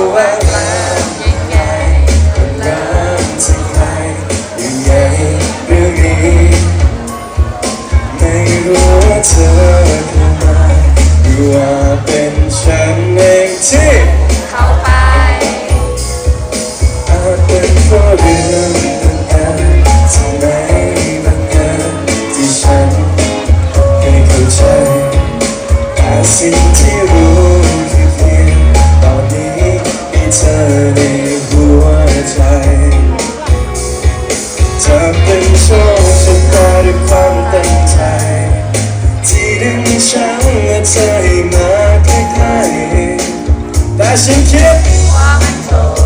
away. Fashion kit.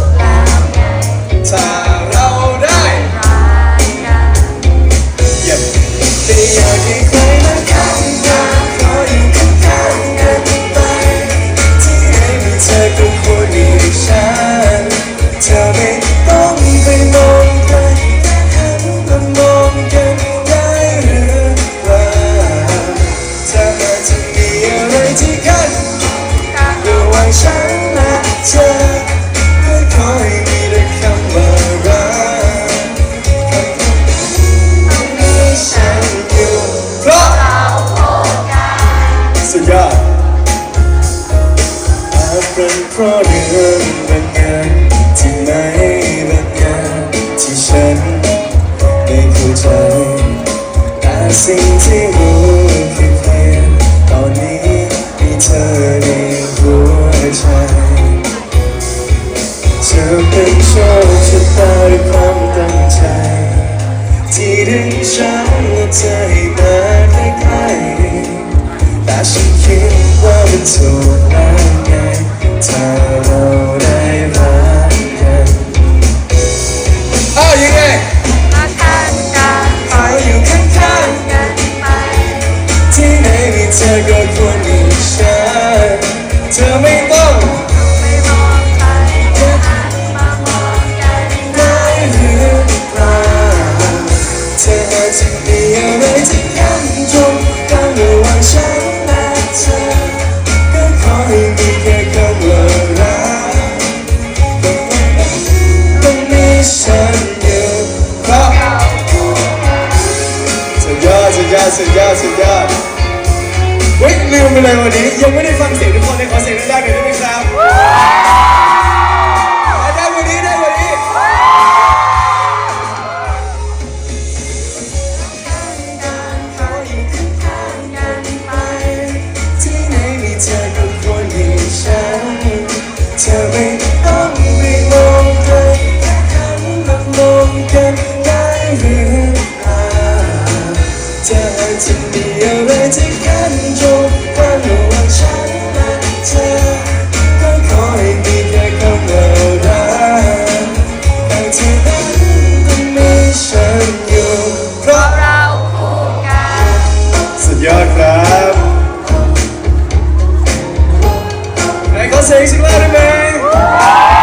เนเพราะเรื่องบางอย่างที่ไม่บางอย่างที่ฉันไม่เข้าใจแต่สิ่งที่รู้คือเพียงตอนนี้มีเธอในหัวใจจะเป็นโชคชะตาด้วยความตั้งใจ ที่ดึงฉันมาให้มาใกล้ๆแต่ฉันคิดว่ามันถูกแล้วไง เกิควรมีฉันเธอไม่ต้องเธออาจจะมีอะไรที่ยังตรกันระหว่งฉันและเธอก็ขอให้มีแค่คำว่ารักต้องมีฉันอยู่ครับสุดยอดสุดยอดสุดยอดสุดยอด เฮ้ยลืมไปเลยวันนี้ ยังไม่ได้ฟังเสียงทุกคนเลยขอเสียงได้ไหม Say some louder, man.